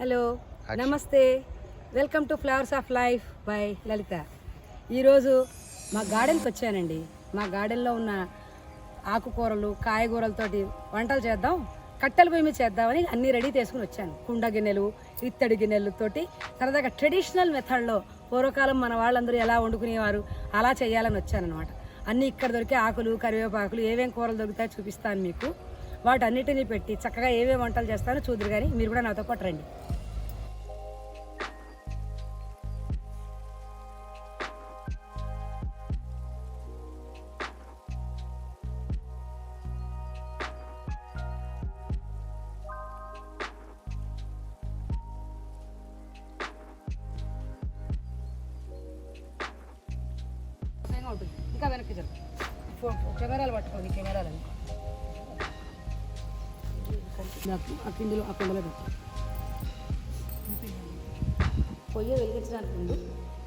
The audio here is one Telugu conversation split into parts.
హలో నమస్తే. Welcome to flowers of life by Lalitha. ఈరోజు మా గార్డెన్కి వచ్చానండి. మా గార్డెన్లో ఉన్న ఆకుకూరలు కాయగూరలతోటి వంటలు చేద్దాం కట్టెల పొయ్యి మీద చేద్దామని అన్నీ రెడీ చేసుకుని వచ్చాను. కుండ గిన్నెలు ఇత్తడి గిన్నెలతోటి సరదాగా ట్రెడిషనల్ మెథడ్లో పూర్వకాలం మన వాళ్ళందరూ ఎలా వండుకునేవారు అలా చేయాలని వచ్చానమాట అన్నీ ఇక్కడ దొరికే ఆకులు కరివేపాకులు ఏమేం కూరలు దొరుకుతాయో చూపిస్తాను మీకు. వాటన్నిటిని పెట్టి చక్కగా ఏమేమి వంటలు చేస్తానో చూద్దరు కానీ మీరు కూడా నాతో పాటు రండి. ఉంటుంది. ఇంకా వెనక్కి జరుగు. కెమెరాలు పట్టుకోండి కెమెరాలు అని ఆ కిందలో ఆ కుండలో పెట్టు. పొయ్యి వెలిగించడానికి ముందు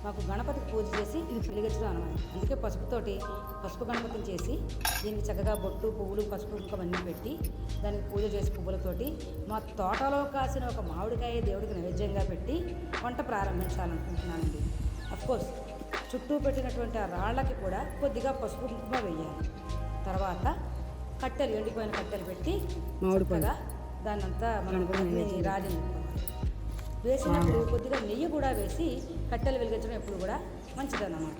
మాకు గణపతికి పూజ చేసి ఇది వెలిగించడం అనమాట అందుకే పసుపుతోటి పసుపు గణపతిని చేసి దీనికి చక్కగా బొట్టు పువ్వులు పసుపు ఇంకవన్నీ పెట్టి దానికి పూజ చేసి పువ్వులతోటి మా తోటలో కాసిన ఒక మామిడికాయ దేవుడికి నైవేద్యంగా పెట్టి వంట ప్రారంభించాలనుకుంటున్నానండి. అఫ్కోర్స్ చుట్టూ పెట్టినటువంటి ఆ రాళ్ళకి కూడా కొద్దిగా పసుపు కుంకుమ వేయాలి. తర్వాత కట్టెలు ఎండిపోయిన కట్టెలు పెట్టి మామిడిపోయిగా దాన్ని అంతా మనం రాజు వేసినప్పుడు కొద్దిగా నెయ్యి కూడా వేసి కట్టెలు వెలిగించడం ఎప్పుడు కూడా మంచిదన్నమాట.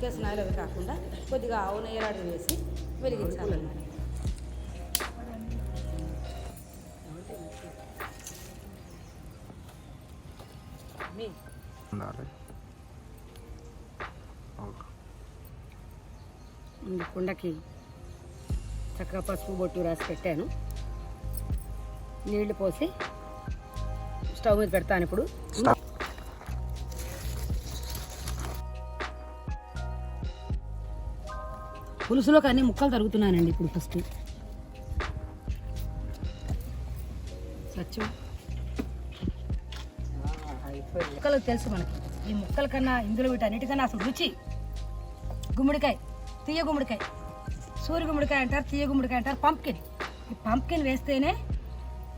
కేసనాయలు అవి కాకుండా కొద్దిగా ఆవు నెయ్యి లాంటివి వేసి వెలిగించాలన్నమాట. మీ. కుండకి చక్కగా పసుపు బొట్టు రాసి పెట్టాను. నీళ్ళు పోసి స్టవ్ మీద పెడతాను ఇప్పుడు. పులుసులో కానీ ముక్కలు తరుగుతున్నానండి ఇప్పుడు ఫస్ట్. సత్యం. ముక్కలు తెలుసు మనకి. ఈ ముక్కల కన్నా ఇందులో వీటన్నిటికన్నా అసలు రుచి గుమ్మడికాయ. తీయ గుమ్మడికాయ. సూర్య గుమ్మడికాయ అంటారు తీయ గుమ్మడికాయ అంటారు పంప్కిన్. ఈ పంప్కిన్ వేస్తేనే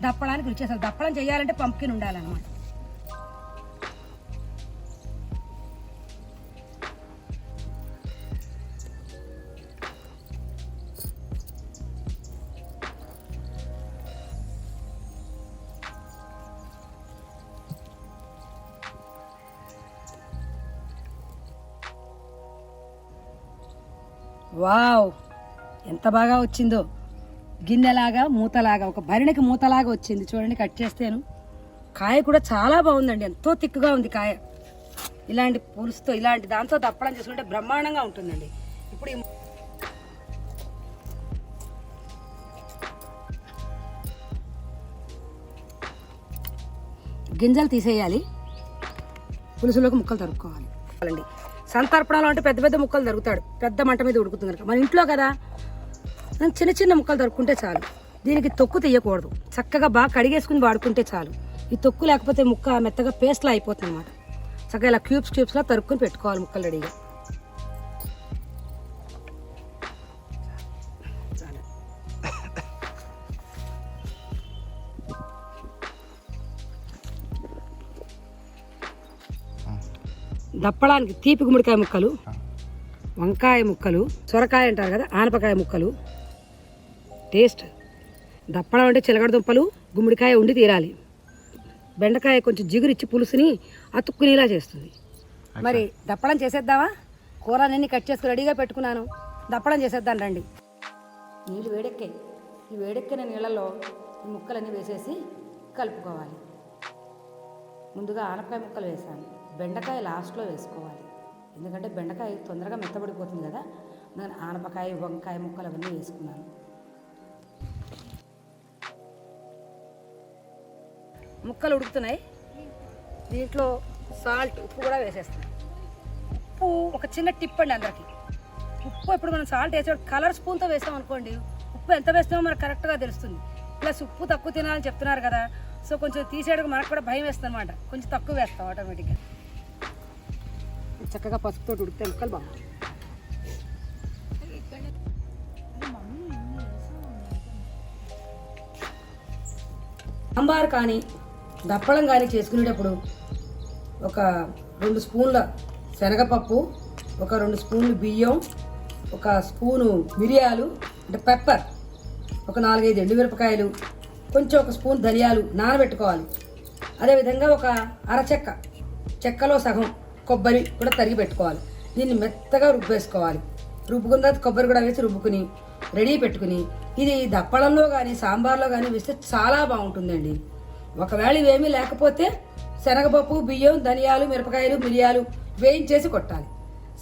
దప్పడానికి రుచి అసలు దప్పడం చేయాలంటే పంప్కిన్ ఉండాలన్నమాట. వావ్ ఎంత బాగా వచ్చిందో. గిన్నెలాగా మూతలాగా ఒక భరిణికి మూతలాగా వచ్చింది. చూడండి కట్ చేస్తాను. కాయ కూడా చాలా బాగుందండి. ఎంతో తిక్కుగా ఉంది కాయ. ఇలాంటి పులుసుతో ఇలాంటి దాంతో దప్పడం చేసుకుంటే బ్రహ్మాండంగా ఉంటుందండి. ఇప్పుడు గింజలు తీసేయాలి. పులుసులోకి ముక్కలు తరుక్కోవాలి. అండి సంతర్పణలో అంటే పెద్ద పెద్ద ముక్కలు దొరుకుతాడు పెద్ద మంట మీద ఉడుకుతుంది కనుక. మన ఇంట్లో కదా? మనం చిన్న చిన్న ముక్కలు దొరుకుంటే చాలు. దీనికి తొక్కు తీయకూడదు. చక్కగా బాగా కడిగేసుకుని వాడుకుంటే చాలు. ఈ తొక్కు లేకపోతే ముక్క మెత్తగా పేస్ట్లా అయిపోతుంది అన్నమాట చక్కగా ఇలా క్యూబ్స్ క్యూబ్స్లా తరుక్కుని పెట్టుకోవాలి ముక్కలు రెడీగా. దప్పడానికి తీపి గుమ్మడికాయ ముక్కలు వంకాయ ముక్కలు సొరకాయ అంటారు కదా ఆనపకాయ ముక్కలు. టేస్ట్. దప్పడం అంటే చిలకడ దుంపలు గుమ్మడికాయ ఉండి తీరాలి. బెండకాయ కొంచెం జిగురిచ్చి పులుసుని అతుక్కునేలా చేస్తుంది. మరి దప్పడం చేసేద్దామా? కూరలన్నీ కట్ చేసుకుని రెడీగా పెట్టుకున్నాను. దప్పడం చేసేద్దాం రండి. నీళ్ళు వేడెక్కాయి ఈ వేడెక్కిన నీళ్ళలో ఈ ముక్కలన్నీ వేసేసి కలుపుకోవాలి. ముందుగా ఆనపకాయ ముక్కలు వేసాను. బెండకాయ లాస్ట్లో వేసుకోవాలి. ఎందుకంటే బెండకాయ తొందరగా మెత్తబడిపోతుంది కదా నేను ఆనపకాయ వంకాయ ముక్కలు అవన్నీ వేసుకున్నాను. ముక్కలు ఉడుకుతున్నాయి. దీంట్లో సాల్ట్ ఉప్పు కూడా వేసేస్తాను ఉప్పు ఒక చిన్న టిప్ అండి అందరికి. ఉప్పు ఇప్పుడు మనం సాల్ట్ వేసేవాడు కలర్ స్పూన్తో వేసాం అనుకోండి ఉప్పు ఎంత వేస్తామో మనకు కరెక్ట్గా తెలుస్తుంది. ప్లస్ ఉప్పు తక్కువ తినాలని చెప్తున్నారు కదా సో కొంచెం తీసేయడానికి మనకు కూడా భయం వేస్తుంది అనమాట కొంచెం తక్కువ వేస్తాం ఆటోమేటిక్గా. చక్కగా పసుపుతో ఉడికితే ముక్కలు బాగుంటాయి. సాంబార్ కానీ దప్పడం కానీ చేసుకునేటప్పుడు ఒక రెండు స్పూన్ల శనగపప్పు ఒక రెండు స్పూన్లు బియ్యం ఒక స్పూను మిరియాలు అంటే పెప్పర్ ఒక నాలుగైదు ఎండుమిరపకాయలు కొంచెం ఒక స్పూన్ ధనియాలు నానబెట్టుకోవాలి. అదేవిధంగా ఒక అరచెక్క చెక్కలో సగం కొబ్బరి కూడా తరిగి పెట్టుకోవాలి. దీన్ని మెత్తగా రుబ్బేసుకోవాలి. రుబ్బుకున్న తర్వాత కొబ్బరి కూడా వేసి రుబ్బుకుని రెడీ పెట్టుకుని ఇది దప్పడంలో కానీ సాంబార్లో కానీ వేస్తే చాలా బాగుంటుందండి. ఒకవేళ ఇవేమీ లేకపోతే శనగపప్పు బియ్యం ధనియాలు మిరపకాయలు మిరియాలు వేయించేసి కొట్టాలి.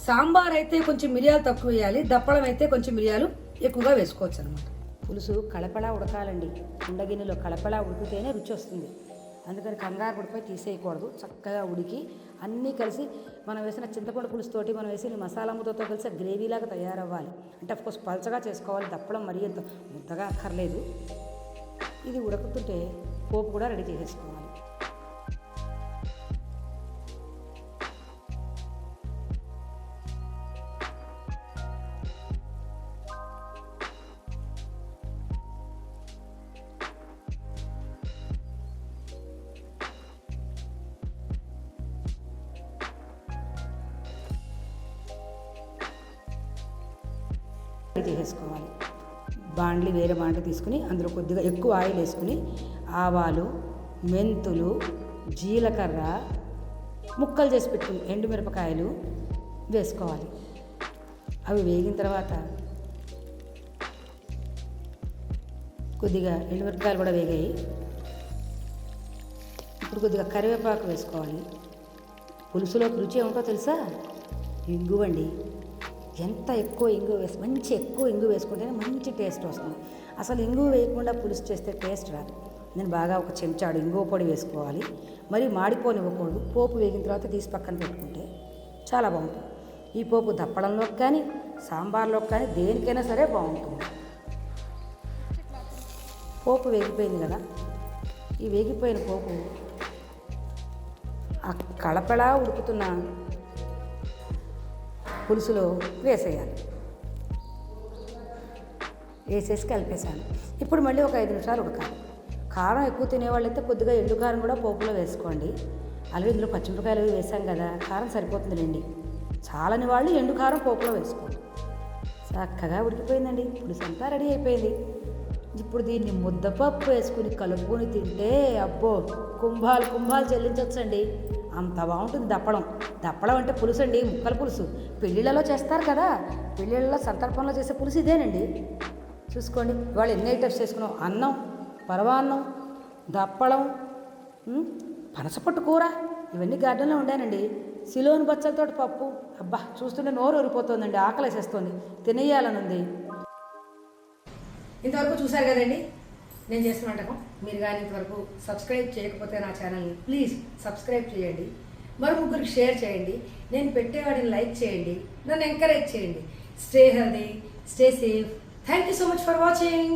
సాంబార్ అయితే కొంచెం మిరియాలు తక్కువ వేయాలి. దప్పడం అయితే కొంచెం మిరియాలు ఎక్కువగా వేసుకోవచ్చు అనమాట పులుసు కలపలా ఉడకాలండి. ఉండగిన్నెలో కలపలా ఉడికితేనే రుచి వస్తుంది. అందుకని కంగారు పడిపోయి తీసేయకూడదు. చక్కగా ఉడికి అన్నీ కలిసి మనం వేసిన చింతపండు పులుసుతోటి మనం వేసిన మసాలా ముద్దతో కలిసి గ్రేవీలాగా తయారవ్వాలి. అంటే అఫ్కోర్స్ పలచగా చేసుకోవాలి దప్పడం మరీ అంత ముద్దగా అక్కర్లేదు. ఇది ఉడుకుతుంటే పోపు కూడా రెడీ చేసేసుకోవాలి. చేసేసుకోవాలి బాండ్లీ వేరే బాండ్లు తీసుకుని అందులో కొద్దిగా ఎక్కువ ఆయిల్ వేసుకుని ఆవాలు మెంతులు జీలకర్ర ముక్కలు చేసి పెట్టుకుని ఎండుమిరపకాయలు వేసుకోవాలి. అవి వేగిన తర్వాత కొద్దిగా ఎండుమిరపకాయలు కూడా వేగాయి. ఇప్పుడు కొద్దిగా కరివేపాకు వేసుకోవాలి. పులుసులోకి రుచి ఏమిటో తెలుసా? ఇంగువండి. ఎంత ఎక్కువ ఇంగు వేసి మంచి ఎక్కువ ఇంగు వేసుకుంటేనే మంచి టేస్ట్ వస్తుంది. అసలు ఇంగు వేయకుండా పులుసు చేస్తే టేస్ట్ రాదు. నేను బాగా ఒక చెంచాడు ఇంగువ పొడి వేసుకోవాలి. మరి మాడిపోనివ్వకూడదు. పోపు వేగిన తర్వాత తీసి పక్కన పెట్టుకుంటే చాలా బాగుంటుంది. ఈ పోపు దప్పడంలోకి కానీ సాంబార్లోకి కానీ దేనికైనా సరే బాగుంటుంది. పోపు వేగిపోయింది కదా. ఈ వేగిపోయిన పోపు ఆ కళపళా ఉడుకుతున్న పులుసులో వేసేయాలి. వేసేసి కలిపేసాను ఇప్పుడు మళ్ళీ ఒక ఐదు నిమిషాలు ఉడకాలి. కారం ఎక్కువ తినేవాళ్ళైతే కొద్దిగా ఎండు కారం కూడా పోపులో వేసుకోండి. అలాగే ఇందులో పచ్చిమిరపకాయలు అవి వేసాం కదా కారం సరిపోతుందిలేండి. చాలని వాళ్ళు ఎండు కారం పోపులో వేసుకోండి. చక్కగా ఉడికిపోయిందండి. పులుసు అంతా రెడీ అయిపోయింది. ఇప్పుడు దీన్ని ముద్దపప్పు వేసుకుని కలుపుకొని తింటే అబ్బో కుంభాలు కుంభాలు చెల్లించవచ్చండి అంత బాగుంటుంది దప్పడం. దప్పడం అంటే పులుసు అండి ముక్కల పులుసు. పెళ్ళిళ్ళలో చేస్తారు కదా. పెళ్ళిళ్ళలో సంతర్పణలో చేసే పులుసు ఇదేనండి. చూసుకోండి ఇవాళ ఎన్ని ఐటమ్స్ చేసుకున్నాం? అన్నం పరవాన్నం దప్పడం పనసపట్టు కూర ఇవన్నీ గార్డెన్లో ఉండానండి. సిలోని బచ్చలతో పప్పు. అబ్బా చూస్తుంటే నోరు ఊరిపోతుందండి ఆకలేసేస్తుంది. తినేయాలని ఉంది ఇంతవరకు చూశారు కదండి? నేను చేసిన వంటకం. మీరు కానీ ఇంతవరకు సబ్స్క్రైబ్ చేయకపోతే నా ఛానల్ని ప్లీజ్ సబ్స్క్రైబ్ చేయండి. మరి ముగ్గురికి షేర్ చేయండి. నేను పెట్టేవాడిని లైక్ చేయండి. నన్ను ఎంకరేజ్ చేయండి. Stay healthy stay safe thank you so much for watching